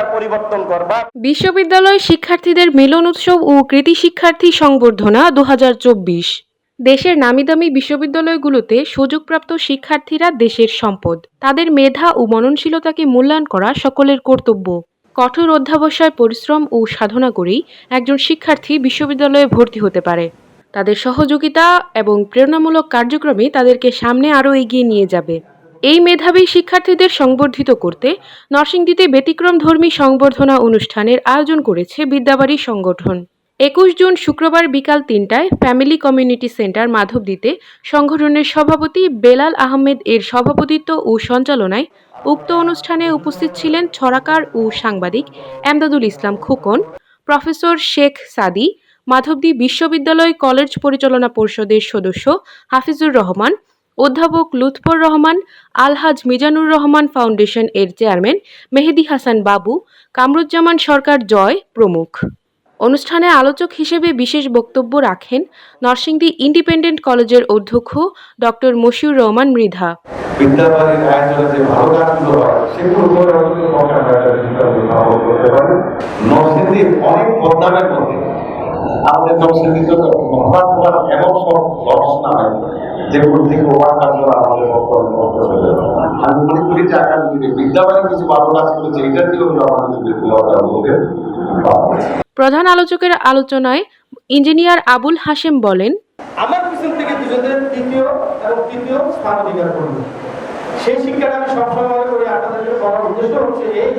তার পরিবর্তন করবা বিশ্ববিদ্যালয় শিক্ষার্থীদের মিলন উৎসব ও কৃতি শিক্ষার্থী সংবর্ধনা দু হাজার চব্বিশ। দেশের নামিদামি বিশ্ববিদ্যালয়গুলোতে সুযোগপ্রাপ্ত শিক্ষার্থীরা দেশের সম্পদ। তাদের মেধা ও মননশীলতাকে মূল্যায়ন করা সকলের কর্তব্য। কঠোর অধ্যাবসায়, পরিশ্রম ও সাধনা করেই একজন শিক্ষার্থী বিশ্ববিদ্যালয়ে ভর্তি হতে পারে। তাদের সহযোগিতা এবং প্রেরণামূলক কার্যক্রমে তাদেরকে সামনে আরও এগিয়ে নিয়ে যাবে। এই মেধাবী শিক্ষার্থীদের সংবর্ধিত করতে নরসিংদীতে ব্যতিক্রমধর্মী সংবর্ধনা অনুষ্ঠানের আয়োজন করেছে বিদ্যাবাড়ি সংগঠন। একুশ জুন শুক্রবার বিকাল তিনটায় ফ্যামিলি কমিউনিটি সেন্টার মাধবদীতে সংগঠনের সভাপতি বেলাল আহমেদ এর সভাপতিত্ব ও সঞ্চালনায় উক্ত অনুষ্ঠানে উপস্থিত ছিলেন ছড়াকার ও সাংবাদিক এমদাদুল ইসলাম খোকন, প্রফেসর শেখ সাদি, মাধবদী বিশ্ববিদ্যালয় কলেজ পরিচালনা পরিষদের সদস্য হাফিজুর রহমান অধ্যাপক লুৎফর রহমান, আলহাজ মিজানুর রহমান ফাউন্ডেশন এর চেয়ারম্যান মেহেদি হাসান বাবু, কামরুজ্জামান সরকার জয় প্রমুখ। অনুষ্ঠানে আলোচক হিসেবে বিশেষ বক্তব্য রাখেন নরসিংদী ইন্ডিপেন্ডেন্ট কলেজের অধ্যক্ষ ডক্টর মশিউর রহমান মৃধা। আমাদের মহান সব যেগুলো থেকে ওয়ার কাজগুলো আমাদের বক্তব্য আমি মনে করি যে আগামী দিনে বিদ্যাবাড়ি কিছু ভালো কাজ করেছে এটা দিয়েও হলো আমাদের যদি প্রধান আলোচকের আলোচনায় ইঞ্জিনিয়ার আবুল হাশেম বলেন আমার পিছন থেকে দুজনের দ্বিতীয় এবং তৃতীয় স্থান অধিকার করবে সেই শিক্ষাটা আমি সবসময় মনে করি আপনাদেরকে বলার উদ্দেশ্য হচ্ছে এই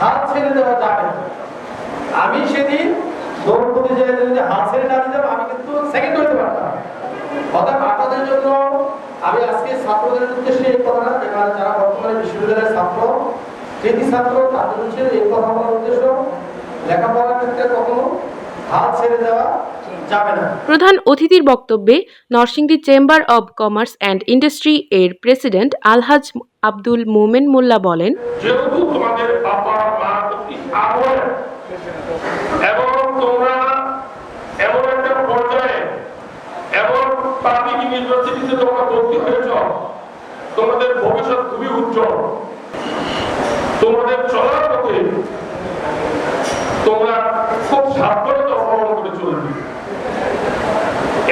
হাত ছেড়ে দেওয়া যাবে আমি সেদিন দৌড় প্রতিযোগিতায় যদি হাত ছেড়ে না দিতাম আমি কিন্তু সেকেন্ড হইতে পারতাম। অর্থাৎ আপনাদের আমি আজকে ছাত্রদের উদ্দেশ্যে এই কথা যেখানে যারা বর্তমানে বিশ্ববিদ্যালয়ের ছাত্র কৃতি ছাত্র তাদের হচ্ছে এই কথা বলার উদ্দেশ্য লেখাপড়ার ক্ষেত্রে কখনো হাত ছেড়ে দেওয়া প্রধান অতিথির বক্তব্যে Narsingdi chamber of commerce and industry এর প্রেসিডেন্ট আলহাজ আব্দুল মোমেন মোল্লা বলেন যেহেতু তোমাদের বাবা মা এবং তোমরা হয়েছ তোমাদের ভবিষ্যৎ খুবই উজ্জ্বল। তোমাদের চলার পথে তোমরা খুব অবলম্বন করে চলবে।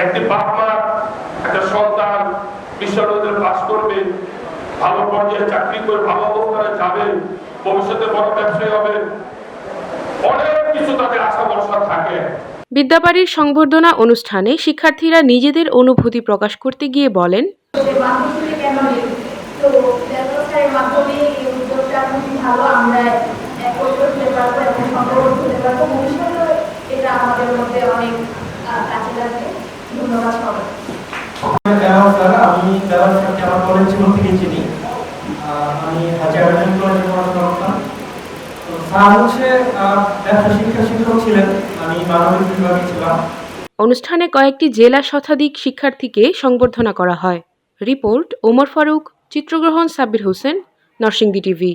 একটি বাপ মা একটা সন্তান পাশ করবে, ভালো পর্যায়ে চাকরি করে ভালো অবস্থানে যাবে, ভবিষ্যতে বড় ব্যবসায়ী হবে। অনেক কিছু তাদের আশা ভরসা থাকে। বিদ্যাবাড়ির সংবর্ধনা অনুষ্ঠানে শিক্ষার্থীরা নিজেদের অনুভূতি প্রকাশ করতে গিয়ে বলেন আমি দেওয়ার আমার কলেজ জীবন থেকে চিনি আমি কলেজে পড়াশোনা করতাম। তো স্যার হচ্ছে ব্যবসা শিক্ষা শিক্ষক ছিলেন। আমি মানবিক বিভাগে ছিলাম। অনুষ্ঠানে কয়েকটি জেলা শতাধিক শিক্ষার্থীকে সংবর্ধনা করা হয়। রিপোর্ট ওমর ফারুক চিত্রগ্রহণ সাব্বির হোসেন নরসিংদী টিভি।